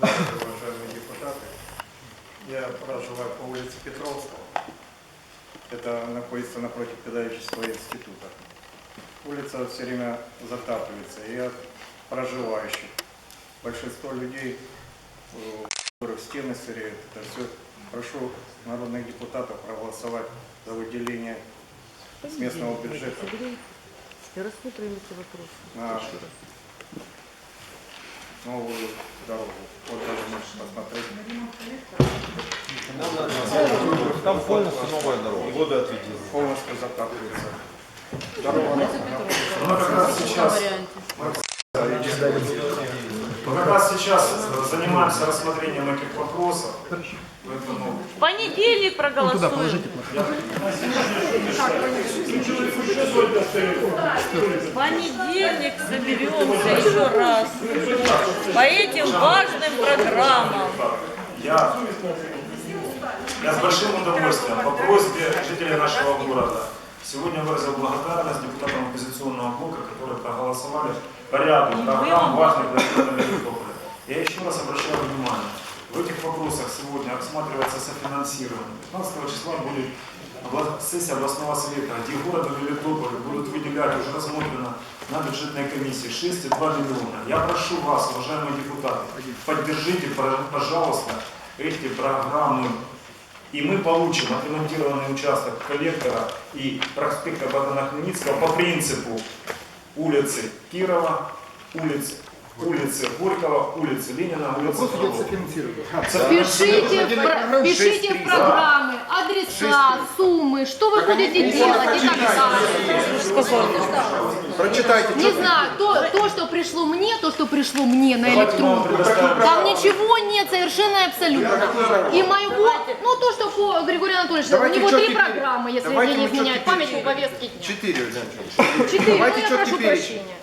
Здравствуйте, уважаемые депутаты. Я проживаю по улице Петровского. Это находится напротив педагогического института. Улица все время затапливается. И от проживающих, большинство людей, у которых стены сыреют, это все. Прошу народных депутатов проголосовать за выделение с местного бюджета И рассмотрим эти вопросы. на новую дорогу. Там полностью новая дорога. Воду отведены. Полностью затапливается. Дорога Мы как раз сейчас, мы как раз сейчас занимаемся рассмотрением этих вопросов. Поэтому В понедельник проголосуем. В понедельник соберемся еще раз по этим важным программам. я, я с большим удовольствием по просьбе жителей нашего города сегодня выразил благодарность депутатам оппозиционного блока, которые проголосовали по ряду программ важных для города Мелитополя. Я еще раз обращаю внимание, в этих вопросах сегодня рассматривается софинансирование. 15 числа будет сессия областного совета, где городу Мелитополя будут выделять, уже рассмотрено на бюджетной комиссии 6,2 миллиона. Я прошу вас, уважаемые депутаты, поддержите, пожалуйста, эти программы. И мы получим отремонтированный участок коллектора и проспекта Богдана Хмельницкого по принципу улицы Кирова, улицы, улицы Горького, улицы Ленина, улицы Фролова. Пишите, в про- пишите в программы адреса, суммы, что вы будете делать и так далее. Прочитайте. Не знаю, то, то, что пришло мне, то, что пришло мне на электронку, там ничего нет совершенно и абсолютно. И моего, ну то, что по Григорию Анатольевичу, у Давайте него три программы, если Давайте мне не мы изменяет четкий память по перечень. повестке дня. Четыре. Четыре, ну Давайте я прошу перечень. прощения.